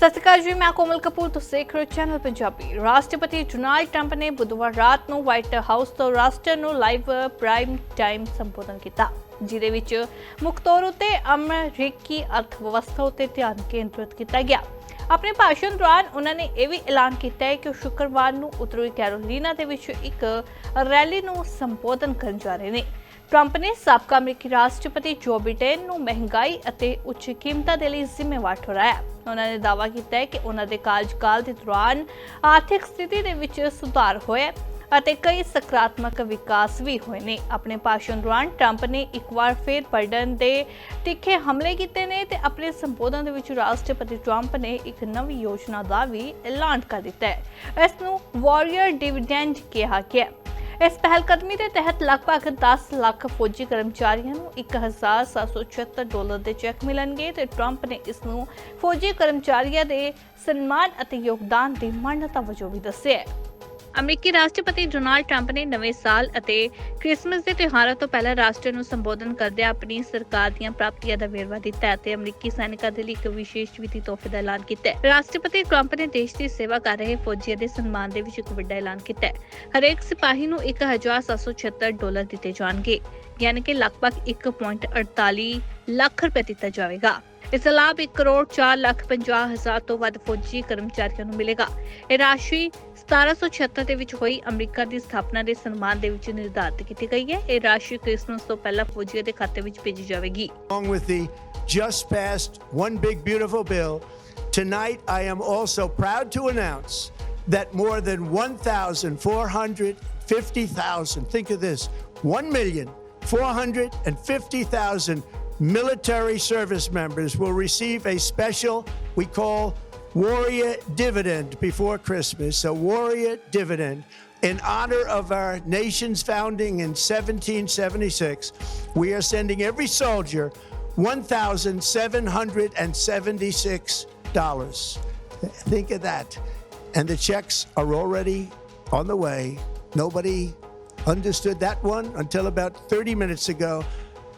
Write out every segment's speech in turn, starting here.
ਸਤਿ ਸ਼੍ਰੀ ਅਕਾਲ ਜੀ, ਮੈਂ ਕੋਮਲ ਕਪੂਰ, ਤੁਸੀਂ ਦੇਖ ਰਹੇ ਹੋ ਚੈਨਲ ਪੰਜਾਬੀ ਰਾਸ਼ਟਰਪਤੀ ਡੋਨਾਲਡ ਟਰੰਪ ਨੇ ਬੁੱਧਵਾਰ ਰਾਤ ਨੂੰ ਵਾਈਟ ਹਾਊਸ ਤੋਂ ਰਾਸ਼ਟਰ ਨੂੰ ਲਾਈਵ ਪ੍ਰਾਈਮ ਟਾਈਮ ਸੰਬੋਧਨ ਕੀਤਾ, ਜਿਹਦੇ ਵਿੱਚ ਮੁੱਖ ਤੌਰ ਉਤੇ ਅਮਰੀਕੀ ਅਰਥ ਵਿਵਸਥਾ ਉਤੇ ਧਿਆਨ ਕੇਂਦਰਿਤ ਕੀਤਾ ਗਿਆ। ਆਪਣੇ ਭਾਸ਼ਣ ਦੌਰਾਨ ਉਹਨਾਂ ਨੇ ਇਹ ਵੀ ਐਲਾਨ ਕੀਤਾ ਹੈ ਕਿ ਉਹ ਸ਼ੁੱਕਰਵਾਰ ਨੂੰ ਉੱਤਰੀ ਕੈਰੋਲੀਨਾ ਦੇ ਵਿੱਚ ਇੱਕ ਰੈਲੀ ਨੂੰ ਸੰਬੋਧਨ ਕਰਨ ਜਾ ਰਹੇ ਨੇ। ਟਰੰਪ ਨੇ ਸਾਬਕਾ ਅਮਰੀਕੀ ਰਾਸ਼ਟਰਪਤੀ ਜੋ ਬਿਡੇਨ ਨੂੰ ਮਹਿੰਗਾਈ ਅਤੇ ਉੱਚ ਕੀਮਤਾਂ ਦੇ ਲਈ ਜ਼ਿੰਮੇਵਾਰ ਠਹਿਰਾਇਆ। ਉਹਨਾਂ ਨੇ ਦਾਅਵਾ ਕੀਤਾ ਕਿ ਉਹਨਾਂ ਦੇ ਕਾਰਜਕਾਲ ਦੇ ਦੌਰਾਨ ਆਰਥਿਕ ਸਥਿਤੀ ਦੇ ਵਿੱਚ ਸੁਧਾਰ ਹੋਇਆ ਅਤੇ ਕਈ ਸਕਾਰਾਤਮਕ ਵਿਕਾਸ ਵੀ ਹੋਏ ਨੇ। ਆਪਣੇ ਭਾਸ਼ਣ ਦੌਰਾਨ ਟਰੰਪ ਨੇ ਇੱਕ ਵਾਰ ਫਿਰ ਬਰਡਨ ਦੇ ਤਿੱਖੇ ਹਮਲੇ ਕੀਤੇ ਨੇ ਤੇ ਆਪਣੇ ਸੰਬੋਧਨ ਦੇ ਵਿੱਚ ਰਾਸ਼ਟਰਪਤੀ ਟਰੰਪ ਨੇ ਇੱਕ ਨਵੀਂ ਯੋਜਨਾ ਦਾ ਵੀ ਐਲਾਨ ਕਰ ਦਿੱਤਾ ਹੈ। ਇਸ ਨੂੰ ਵਾਰੀਅਰ ਡਿਵੀਡੈਂਡ ਕਿਹਾ ਗਿਆ ਇਸ ਪਹਿਲਕਦਮੀ ਦੇ ਤਹਿਤ ਲਗਭਗ 10 ਲੱਖ ਫੌਜੀ ਕਰਮਚਾਰੀਆਂ ਨੂੰ 1776 ਡਾਲਰ ਦੇ ਚੈੱਕ ਮਿਲਣਗੇ ਤੇ ਟਰੰਪ ਨੇ ਇਸ ਨੂੰ ਫੌਜੀ ਕਰਮਚਾਰੀਆਂ ਦੇ ਸਨਮਾਨ ਅਤੇ ਯੋਗਦਾਨ ਦੀ ਮਾਨਤਾ ਵਜੋਂ ਵੀ ਦੱਸਿਆ ਹੈ। ਅਮਰੀਕੀ ਰਾਸ਼ਟਰਪਤੀ ਡੋਨਾਲਡ ਟਰੰਪ ਨੇ ਨਵੇਂ ਸਾਲ ਅਤੇ ਕ੍ਰਿਸਮਸ ਦੇ ਤਿਉਹਾਰਾਂ ਤੋਂ ਪਹਿਲਾਂ ਰਾਸ਼ਟਰ ਨੂੰ ਸੰਬੋਧਨ ਕਰਦਿਆਂ ਆਪਣੀ ਸਰਕਾਰ ਦੀਆਂ ਪ੍ਰਾਪਤੀਆਂ ਦਾ ਵੇਰਵਾ ਦਿੱਤਾ ਅਤੇ ਅਮਰੀਕੀ ਸੈਨਿਕਾਂ ਦੇ ਲਈ ਇੱਕ ਵਿਸ਼ੇਸ਼ ਵਿੱਤੀ ਤੋਹਫੇ ਦਾ ਐਲਾਨ ਕੀਤਾ ਰਾਸ਼ਟਰਪਤੀ ਟਰੰਪ ਨੇ ਦੇਸ਼ ਦੀ ਸੇਵਾ ਕਰ ਰਹੇ ਫੌਜੀਆਂ ਦੇ ਸਨਮਾਨ ਦੇ ਵਿੱਚ ਇੱਕ ਵੱਡਾ ਐਲਾਨ ਕੀਤਾ ਹਰੇਕ ਸਿਪਾਹੀ ਨੂੰ 1776 ਡਾਲਰ ਦਿੱਤੇ ਜਾਣਗੇ, ਯਾਨੀ ਕਿ ਲਗਭਗ 1.48 ਲੱਖ ਰੁਪਏ ਦਿੱਤਾ ਜਾਵੇਗਾ। ਇਸ ਦਾ ਲਾਭ 1 ਕਰੋੜ 4 ਲੱਖ 50 ਹਜ਼ਾਰ ਤੋਂ ਵੱਧ ਫੌਜੀ ਕਰਮਚਾਰੀਆਂ ਨੂੰ ਮਿਲੇਗਾ। ਇਹ ਰਾਸ਼ੀ 1776 ਦੇ ਵਿੱਚ ਹੋਈ ਅਮਰੀਕਾ ਦੀ ਸਥਾਪਨਾ ਦੇ ਸਨਮਾਨ ਦੇ ਵਿੱਚ ਨਿਰਧਾਰਿਤ ਕੀਤੀ ਗਈ ਹੈ ਇਹ ਰਾਸ਼ੀ ਕ੍ਰਿਸਮਸ ਤੋਂ ਪਹਿਲਾਂ ਫੌਜੀਆਂ ਦੇ ਖਾਤੇ ਵਿੱਚ ਭੇਜੀ ਜਾਵੇਗੀ Along with the just passed One Big Beautiful Bill, tonight I am also proud to announce that more than 1,450,000, think of this, 1,450,000 military service members will receive a special, we call Warrior Dividend before Christmas, a Warrior Dividend. In honor of our nation's founding in 1776, we are sending every soldier $1,776. Think of that. And the checks are already on the way. Nobody understood that one until about 30 minutes ago.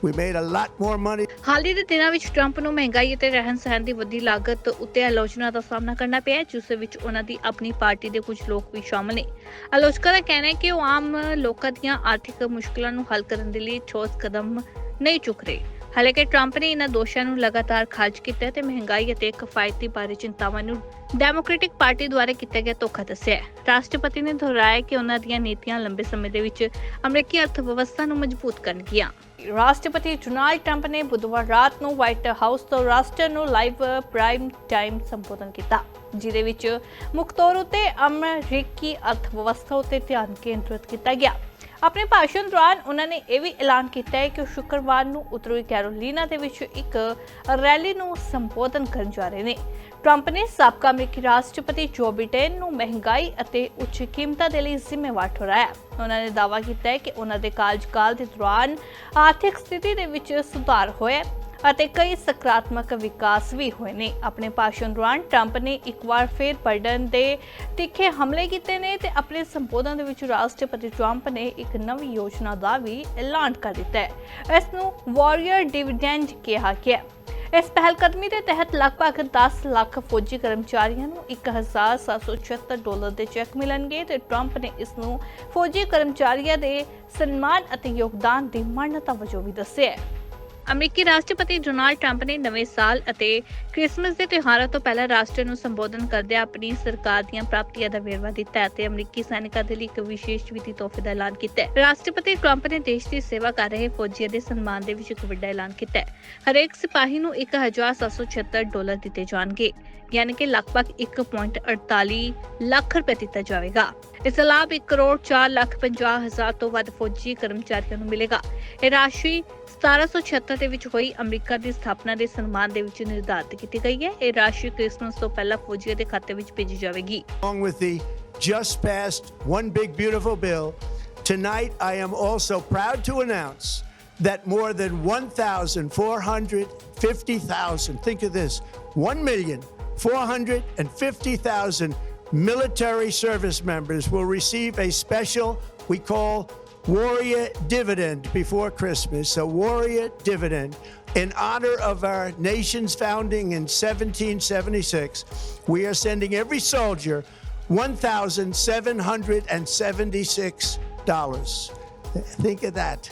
We made a lot more money. ਹਾਲ ਹੀ ਦੇ ਦਿਨਾਂ ਵਿੱਚ Trump ਨੂੰ ਮਹਿੰਗਾਈ ਅਤੇ ਰਹਿਣ ਸਹਿਣ ਦੀ ਵੱਡੀ ਲਾਗਤ ਉੱਤੇ ਆਲੋਚਨਾ ਦਾ ਸਾਹਮਣਾ ਕਰਨਾ ਪਿਆ ਜਿਸ ਵਿੱਚ ਉਹਨਾਂ ਦੀ ਆਪਣੀ ਪਾਰਟੀ ਦੇ ਕੁਝ ਲੋਕ ਵੀ ਸ਼ਾਮਲ ਨੇ। ਆਲੋਚਕਾਂ ਦਾ ਕਹਿਣਾ ਹੈ ਕਿ ਉਹ ਆਮ ਲੋਕਾਂ ਦੀਆਂ ਆਰਥਿਕ ਮੁਸ਼ਕਲਾਂ ਨੂੰ ਹੱਲ ਕਰਨ ਦੇ ਲਈ ਠੋਸ ਕਦਮ ਨਹੀਂ ਚੁੱਕ ਰਹੇ। ਹਾਲਾਂਕਿ ਟਰੰਪ ਨੇ ਇਹਨਾਂ ਦੋਸ਼ਾਂ ਨੂੰ ਲਗਾਤਾਰ ਖਾਰਜ ਕੀਤਾ ਤੇ ਮਹਿੰਗਾਈ ਅਤੇ ਕਿਫਾਇਤੀ ਬਾਰੇ ਚਿੰਤਾਵਾਂ ਨੂੰ ਡੈਮੋਕ੍ਰੈਟਿਕ ਪਾਰਟੀ ਦੁਆਰਾ ਕੀਤਾ ਗਿਆ ਧੋਖਾ ਦੱਸਿਆ ਹੈ। ਰਾਸ਼ਟਰਪਤੀ ਨੇ ਦੁਹਰਾਇਆ ਕਿ ਉਹਨਾਂ ਦੀਆਂ ਨੀਤੀਆਂ ਲੰਬੇ ਸਮੇਂ ਦੇ ਵਿੱਚ ਅਮਰੀਕੀ ਅਰਥ ਵਿਵਸਥਾ ਨੂੰ ਮਜ਼ਬੂਤ ਕਰਨਗੀਆਂ। ਰਾਸ਼ਟਰਪਤੀ ਡੋਨਾਲਡ ਟਰੰਪ ਨੇ ਬੁੱਧਵਾਰ ਰਾਤ ਨੂੰ ਤੋਂ ਰਾਸ਼ਟਰ ਨੂੰ ਲਾਈਵ ਪ੍ਰਾਈਮ ਟਾਈਮ ਸੰਬੋਧਨ ਕੀਤਾ ਜਿਹਦੇ ਵਿੱਚ ਮੁੱਖ ਤੌਰ ਉਤੇ ਅਮਰੀਕੀ ਅਰਥ ਉਤੇ ਧਿਆਨ ਕੇਂਦਰਿਤ ਕੀਤਾ ਗਿਆ ਆਪਣੇ ਭਾਸ਼ਣ ਦੌਰਾਨ ਉਹਨਾਂ ਨੇ ਇਹ ਵੀ ਐਲਾਨ ਕੀਤਾ ਹੈ ਕਿ ਉਹ ਸ਼ੁੱਕਰਵਾਰ ਨੂੰ ਉੱਤਰੀ ਕੈਰੋਲੀਨਾ ਦੇ ਵਿੱਚ ਇੱਕ ਰੈਲੀ ਨੂੰ ਸੰਬੋਧਨ ਕਰਨ ਜਾ ਰਹੇ ਨੇ ਟਰੰਪ ਨੇ ਸਾਬਕਾ ਅਮਰੀਕੀ ਰਾਸ਼ਟਰਪਤੀ ਜੋ ਬਿਡੇਨ ਨੂੰ ਮਹਿੰਗਾਈ ਅਤੇ ਉੱਚ ਕੀਮਤਾਂ ਦੇ ਲਈ ਜ਼ਿੰਮੇਵਾਰ ਠਹਿਰਾਇਆ। ਉਹਨਾਂ ਨੇ ਦਾਅਵਾ ਕੀਤਾ ਕਿ ਉਹਨਾਂ ਦੇ ਕਾਰਜਕਾਲ ਦੇ ਦੌਰਾਨ ਆਰਥਿਕ ਸਥਿਤੀ ਦੇ ਵਿੱਚ ਸੁਧਾਰ ਹੋਇਆ ਅਤੇ ਕਈ ਸਕਾਰਾਤਮਕ ਵਿਕਾਸ ਵੀ ਹੋਏ ਨੇ। ਆਪਣੇ ਭਾਸ਼ਣ ਦੌਰਾਨ ਟਰੰਪ ਨੇ ਇੱਕ ਵਾਰ ਫਿਰ ਬਰਡਨ ਦੇ ਤਿੱਖੇ ਹਮਲੇ ਕੀਤੇ ਨੇ ਤੇ ਆਪਣੇ ਸੰਬੋਧਨ ਦੇ ਵਿੱਚ ਰਾਸ਼ਟਰਪਤੀ ਟਰੰਪ ਨੇ ਇੱਕ ਨਵੀਂ ਯੋਜਨਾ ਦਾ ਵੀ ਐਲਾਨ ਕਰ ਦਿੱਤਾ ਹੈ। ਇਸ ਨੂੰ ਵਾਰੀਅਰ ਡਿਵੀਡੈਂਡ ਕਿਹਾ ਗਿਆ ਇਸ ਪਹਿਲਕਦਮੀ ਦੇ ਤਹਿਤ ਲਗਭਗ 10 ਲੱਖ ਫੌਜੀ ਕਰਮਚਾਰੀਆਂ ਨੂੰ 1776 ਡਾਲਰ ਦੇ ਚੈੱਕ ਮਿਲਣਗੇ ਤੇ ਟਰੰਪ ਨੇ ਇਸ ਨੂੰ ਫੌਜੀ ਕਰਮਚਾਰੀਆਂ ਦੇ ਸਨਮਾਨ ਅਤੇ ਯੋਗਦਾਨ ਦੀ ਮਾਨਤਾ ਵਜੋਂ ਵੀ ਦੱਸਿਆ ਹੈ। ਅਮਰੀਕੀ ਰਾਸ਼ਟਰਪਤੀ ਡੋਨਾਲਡ ਟਰੰਪ ਨੇ ਨਵੇਂ ਸਾਲ ਅਤੇ ਕ੍ਰਿਸਮਸ ਦੇ ਤਿਉਹਾਰਾਂ ਤੋਂ ਪਹਿਲਾਂ ਰਾਸ਼ਟਰ ਨੂੰ ਸੰਬੋਧਨ ਕਰਦਿਆਂ ਆਪਣੀ ਸਰਕਾਰ ਦੀਆਂ ਪ੍ਰਾਪਤੀਆਂ ਦਾ ਵੇਰਵਾ ਦਿੱਤਾ ਅਤੇ ਅਮਰੀਕੀ ਸੈਨਿਕਾਂ ਦੇ ਲਈ ਇੱਕ ਵਿਸ਼ੇਸ਼ ਵਿੱਤੀ ਤੋਹਫੇ ਦਾ ਐਲਾਨ ਕੀਤਾ ਰਾਸ਼ਟਰਪਤੀ ਟਰੰਪ ਨੇ ਦੇਸ਼ ਦੀ ਸੇਵਾ ਕਰ ਰਹੇ ਫੌਜੀਆਂ ਦੇ ਸਨਮਾਨ ਦੇ ਵਿੱਚ ਇੱਕ ਵੱਡਾ ਐਲਾਨ ਕੀਤਾ ਹਰੇਕ ਸਿਪਾਹੀ ਨੂੰ 1776 ਡਾਲਰ ਦਿੱਤੇ ਜਾਣਗੇ। ਯਾਨੀ ਕਿ ਲਗਭਗ 1.48 ਲੱਖ ਰੁਪਏ ਦਿੱਤਾ ਜਾਵੇਗਾ। ਇਸ ਦਾ ਲਾਭ 1 ਕਰੋੜ 4 ਲੱਖ 50 ਹਜ਼ਾਰ ਤੋਂ ਵੱਧ ਫੌਜੀ ਕਰਮਚਾਰੀਆਂ ਨੂੰ ਮਿਲੇਗਾ। ਇਹ ਰਾਸ਼ੀ 1776 ਦੇ ਵਿੱਚ ਹੋਈ ਅਮਰੀਕਾ ਦੀ ਸਥਾਪਨਾ ਦੇ ਸਨਮਾਨ ਦੇ ਵਿੱਚ ਨਿਰਧਾਰਿਤ ਕੀਤੀ ਗਈ ਹੈ। ਇਹ ਰਾਸ਼ੀ ਕ੍ਰਿਸਮਸ ਤੋਂ ਪਹਿਲਾਂ ਫੌਜੀਆਂ ਦੇ ਖਾਤੇ ਵਿੱਚ ਭੇਜੀ ਜਾਵੇਗੀ। Along with the just passed One Big Beautiful Bill, tonight I am also proud to announce that more than 1,450,000, think of this, 1,450,000 military service members will receive a special, we call Warrior Dividend before Christmas, a Warrior Dividend. in honor of our nation's founding in 1776, we are sending every soldier $1,776. Think of that.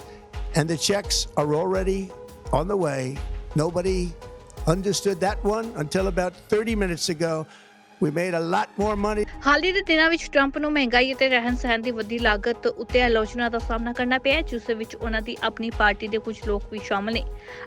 And the checks are already on the way. Nobody understood that one until about 30 minutes ago. We made a lot more money. ਹਾਲ ਹੀ ਦੇ ਦਿਨਾਂ ਵਿੱਚ Trump ਨੂੰ ਮਹਿੰਗਾਈ ਅਤੇ ਰਹਿਣ ਸਹਿਣ ਦੀ ਵੱਡੀ ਲਾਗਤ ਉੱਤੇ ਆਲੋਚਨਾ ਦਾ ਸਾਹਮਣਾ ਕਰਨਾ ਪਿਆ ਜਿਸ ਵਿੱਚ ਉਹਨਾਂ ਦੀ ਆਪਣੀ ਪਾਰਟੀ ਦੇ ਕੁਝ ਲੋਕ ਵੀ ਸ਼ਾਮਲ ਨੇ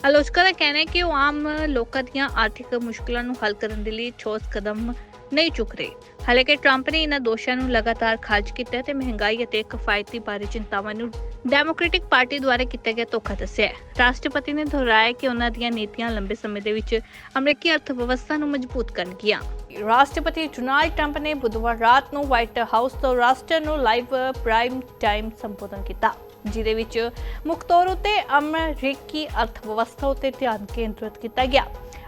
ਆਲੋਚਕਾਂ ਦਾ ਕਹਿਣਾ ਹੈ ਕਿ ਉਹ ਆਮ ਲੋਕਾਂ ਦੀਆਂ ਆਰਥਿਕ ਮੁਸ਼ਕਲਾਂ ਨੂੰ ਹੱਲ ਕਰਨ ਦੇ ਲਈ ਠੋਸ ਕਦਮ ਨਹੀਂ ਚੁੱਕ ਰਹੇ। ਹਾਲਾਂਕਿ ਟਰੰਪ ਨੇ ਇਹਨਾਂ ਦੋਸ਼ਾਂ ਨੂੰ ਲਗਾਤਾਰ ਖਾਰਜ ਕੀਤਾ ਤੇ ਮਹਿੰਗਾਈ ਅਤੇ ਕਿਫਾਇਤੀ ਬਾਰੇ ਚਿੰਤਾਵਾਂ ਨੂੰ ਡੈਮੋਕ੍ਰੈਟਿਕ ਪਾਰਟੀ ਦੁਆਰਾ ਕੀਤਾ ਗਿਆ ਧੋਖਾ ਦੱਸਿਆ ਹੈ। ਰਾਸ਼ਟਰਪਤੀ ਨੇ ਦੁਹਰਾਇਆ ਕਿ ਉਹਨਾਂ ਦੀਆਂ ਨੀਤੀਆਂ ਲੰਬੇ ਸਮੇਂ ਦੇ ਵਿੱਚ ਅਮਰੀਕੀ ਅਰਥ ਵਿਵਸਥਾ ਨੂੰ ਮਜ਼ਬੂਤ ਕਰਨਗੀਆਂ। ਰਾਸ਼ਟਰਪਤੀ ਡੋਨਾਲਡ ਟਰੰਪ ਨੇ ਬੁੱਧਵਾਰ ਰਾਤ ਨੂੰ ਵਾਈਟ ਹਾਊਸ ਤੋਂ ਰਾਸ਼ਟਰ ਨੂੰ ਲਾਈਵ ਪ੍ਰਾਈਮ ਟਾਈਮ ਸੰਬੋਧਨ ਕੀਤਾ, ਜਿਹਦੇ ਵਿੱਚ ਮੁੱਖ ਤੌਰ ਉਤੇ ਅਮਰੀਕੀ ਅਰਥ ਵਿਵਸਥਾ ਉਤੇ ਧਿਆਨ ਕੇਂਦਰਿਤ ਕੀਤਾ ਗਿਆ।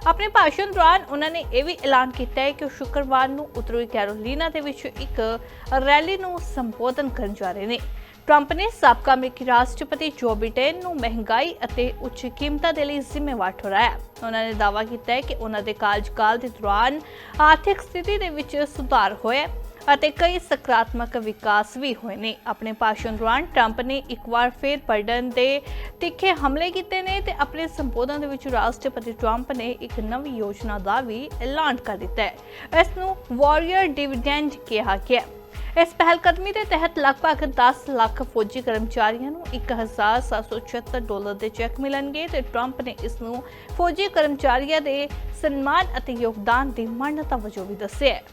ਆਪਣੇ ਭਾਸ਼ਣ ਦੌਰਾਨ ਉਹਨਾਂ ਨੇ ਇਹ ਵੀ ਐਲਾਨ ਕੀਤਾ ਹੈ ਕਿ ਉਹ ਸ਼ੁੱਕਰਵਾਰ ਨੂੰ ਉੱਤਰੀ ਕੈਰੋਲੀਨਾ ਦੇ ਵਿੱਚ ਇੱਕ ਰੈਲੀ ਨੂੰ ਸੰਬੋਧਨ ਕਰਨ ਜਾ ਰਹੇ ਨੇ। ਟਰੰਪ ਨੇ ਸਾਬਕਾ ਅਮਰੀਕੀ ਰਾਸ਼ਟਰਪਤੀ ਜੋ ਬਿਡਨ ਨੂੰ ਮਹਿੰਗਾਈ ਅਤੇ ਉੱਚ ਕੀਮਤਾਂ ਦੇ ਲਈ ਜ਼ਿੰਮੇਵਾਰ ਠਹਿਰਾਇਆ। ਉਹਨਾਂ ਨੇ ਦਾਅਵਾ ਕੀਤਾ ਹੈ ਕਿ ਉਹਨਾਂ ਦੇ ਕਾਰਜਕਾਲ ਦੇ ਦੌਰਾਨ ਆਰਥਿਕ ਸਥਿਤੀ ਦੇ ਵਿੱਚ ਸੁਧਾਰ ਹੋਇਆ ਅਤੇ ਕਈ ਸਕਾਰਾਤਮਕ ਵਿਕਾਸ ਵੀ ਹੋਏ ਨੇ। ਆਪਣੇ ਭਾਸ਼ਣ ਦੌਰਾਨ ਟਰੰਪ ਨੇ ਇੱਕ ਵਾਰ ਫਿਰ ਬਰਡਨ ਦੇ ਤਿੱਖੇ ਹਮਲੇ ਕੀਤੇ ਨੇ ਤੇ ਆਪਣੇ ਸੰਬੋਧਨ ਦੇ ਵਿੱਚ ਰਾਸ਼ਟਰਪਤੀ ਟਰੰਪ ਨੇ ਇੱਕ ਨਵੀਂ ਯੋਜਨਾ ਦਾ ਵੀ ਐਲਾਨ ਕਰ ਦਿੱਤਾ ਹੈ। ਇਸ ਨੂੰ ਵਾਰੀਅਰ ਡਿਵੀਡੈਂਡ ਕਿਹਾ ਗਿਆ ਹੈ। ਇਸ ਪਹਿਲਕਦਮੀ ਦੇ ਤਹਿਤ ਲਗਭਗ 10 ਲੱਖ ਫੌਜੀ ਕਰਮਚਾਰੀਆਂ ਨੂੰ 1776 ਡਾਲਰ ਦੇ ਚੈੱਕ ਮਿਲਣਗੇ ਤੇ ਟਰੰਪ ਨੇ ਇਸ ਨੂੰ ਫੌਜੀ ਕਰਮਚਾਰੀਆਂ ਦੇ ਸਨਮਾਨ ਅਤੇ ਯੋਗਦਾਨ ਦੀ ਮਾਨਤਾ ਵਜੋਂ ਵੀ ਦੱਸਿਆ ਹੈ।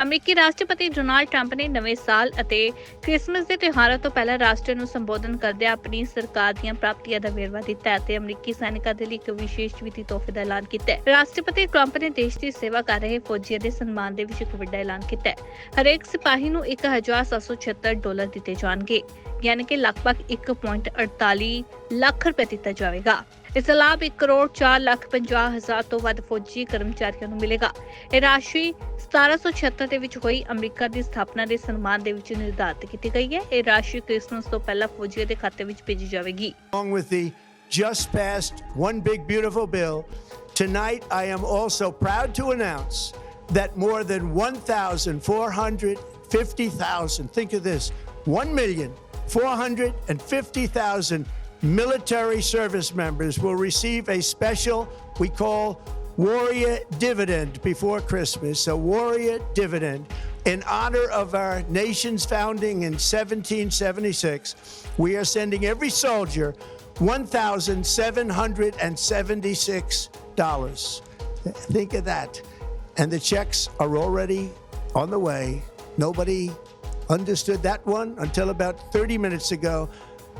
ਅਮਰੀਕੀ ਰਾਸ਼ਟਰਪਤੀ ਡੋਨਾਲਡ ਟਰੰਪ ਨੇ ਨਵੇਂ ਸਾਲ ਅਤੇ ਕ੍ਰਿਸਮਸ ਦੇ ਤਿਉਹਾਰਾਂ ਤੋਂ ਪਹਿਲਾਂ ਰਾਸ਼ਟਰ ਨੂੰ ਸੰਬੋਧਨ ਕਰਦਿਆਂ ਆਪਣੀ ਸਰਕਾਰ ਦੀਆਂ ਪ੍ਰਾਪਤੀਆਂ ਦਾ ਵੇਰਵਾ ਦਿੱਤਾ ਹੈ ਅਮਰੀਕੀ ਸੈਨਿਕਾਂ ਦੇ ਲਈ ਇੱਕ ਵਿਸ਼ੇਸ਼ ਵਿੱਤੀ ਤੋਹਫੇ ਦਾ ਐਲਾਨ ਕੀਤਾ ਰਾਸ਼ਟਰਪਤੀ ਟਰੰਪ ਨੇ ਦੇਸ਼ ਦੀ ਸੇਵਾ ਕਰ ਰਹੇ ਫੌਜੀਆਂ ਦੇ ਸਨਮਾਨ ਦੇ ਵਿੱਚ ਇੱਕ ਵੱਡਾ ਐਲਾਨ ਕੀਤਾ ਹਰੇਕ ਸਿਪਾਹੀ ਨੂੰ 1776 ਡਾਲਰ ਦਿੱਤੇ ਜਾਣਗੇ, ਯਾਨੀ ਕਿ ਲਗਭਗ 1.48 ਲੱਖ ਰੁਪਏ ਦਿੱਤਾ ਜਾਵੇਗਾ। ਇਸ ਦਾ ਲਾਭ 1 ਕਰੋੜ 4 ਲੱਖ 50 ਹਜ਼ਾਰ ਤੋਂ ਵੱਧ ਫੌਜੀ ਕਰਮਚਾਰੀਆਂ ਨੂੰ ਮਿਲੇਗਾ ਇਹ ਰਾਸ਼ੀ 1776 ਦੇ ਵਿੱਚ ਹੋਈ ਅਮਰੀਕਾ ਦੀ ਸਥਾਪਨਾ ਦੇ ਸਨਮਾਨ ਦੇ ਵਿੱਚ ਨਿਰਧਾਰਿਤ ਕੀਤੀ ਗਈ ਹੈ ਇਹ ਰਾਸ਼ੀ ਕ੍ਰਿਸਮਸ ਤੋਂ ਪਹਿਲਾਂ ਫੌਜੀਆਂ ਦੇ ਖਾਤੇ ਵਿੱਚ ਭੇਜੀ ਜਾਵੇਗੀ Along with the just passed One Big Beautiful Bill, tonight I am also proud to announce that more than 1,450,000, think of this, 1,450,000 military service members will receive a special, we call Warrior Dividend before Christmas, a Warrior Dividend. In honor of our nation's founding in 1776, we are sending every soldier $1,776. Think of that. And the checks are already on the way. Nobody understood that one until about 30 minutes ago.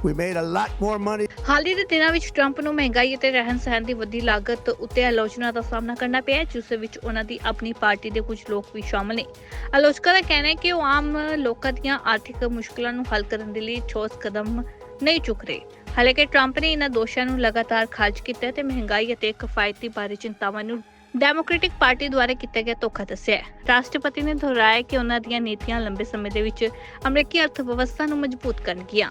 We made a lot more money. ਹਾਲ ਹੀ ਦੇ ਦਿਨਾਂ ਵਿੱਚ Trump ਨੂੰ ਮਹਿੰਗਾਈ ਅਤੇ ਰਹਿਣ ਸਹਿਣ ਦੀ ਵੱਡੀ ਲਾਗਤ ਉੱਤੇ ਆਲੋਚਨਾ ਦਾ ਸਾਹਮਣਾ ਕਰਨਾ ਪਿਆ ਜਿਸ ਵਿੱਚ ਉਹਨਾਂ ਦੀ ਆਪਣੀ ਪਾਰਟੀ ਦੇ ਕੁਝ ਲੋਕ ਵੀ ਸ਼ਾਮਲ ਨੇ। ਆਲੋਚਕਾਂ ਦਾ ਕਹਿਣਾ ਹੈ ਕਿ ਉਹ ਆਮ ਲੋਕਾਂ ਦੀਆਂ ਆਰਥਿਕ ਮੁਸ਼ਕਲਾਂ ਨੂੰ ਹੱਲ ਕਰਨ ਦੇ ਲਈ ਠੋਸ ਕਦਮ ਨਹੀਂ ਚੁੱਕ ਰਹੇ। ਹਾਲਾਂਕਿ ਟਰੰਪ ਨੇ ਇਹਨਾਂ ਦੋਸ਼ਾਂ ਨੂੰ ਲਗਾਤਾਰ ਖਾਰਜ ਕੀਤਾ ਤੇ ਮਹਿੰਗਾਈ ਅਤੇ ਕਿਫਾਇਤੀ ਬਾਰੇ ਚਿੰਤਾਵਾਂ ਨੂੰ ਡੈਮੋਕ੍ਰੈਟਿਕ ਪਾਰਟੀ ਦੁਆਰਾ ਕੀਤਾ ਗਿਆ ਧੋਖਾ ਦੱਸਿਆ ਹੈ। ਰਾਸ਼ਟਰਪਤੀ ਨੇ ਦੁਹਰਾਇਆ ਕਿ ਉਹਨਾਂ ਦੀਆਂ ਨੀਤੀਆਂ ਲੰਬੇ ਸਮੇਂ ਦੇ ਵਿੱਚ ਅਮਰੀਕੀ ਅਰਥ ਵਿਵਸਥਾ ਨੂੰ ਮਜ਼ਬੂਤ ਕਰਨਗੀਆਂ।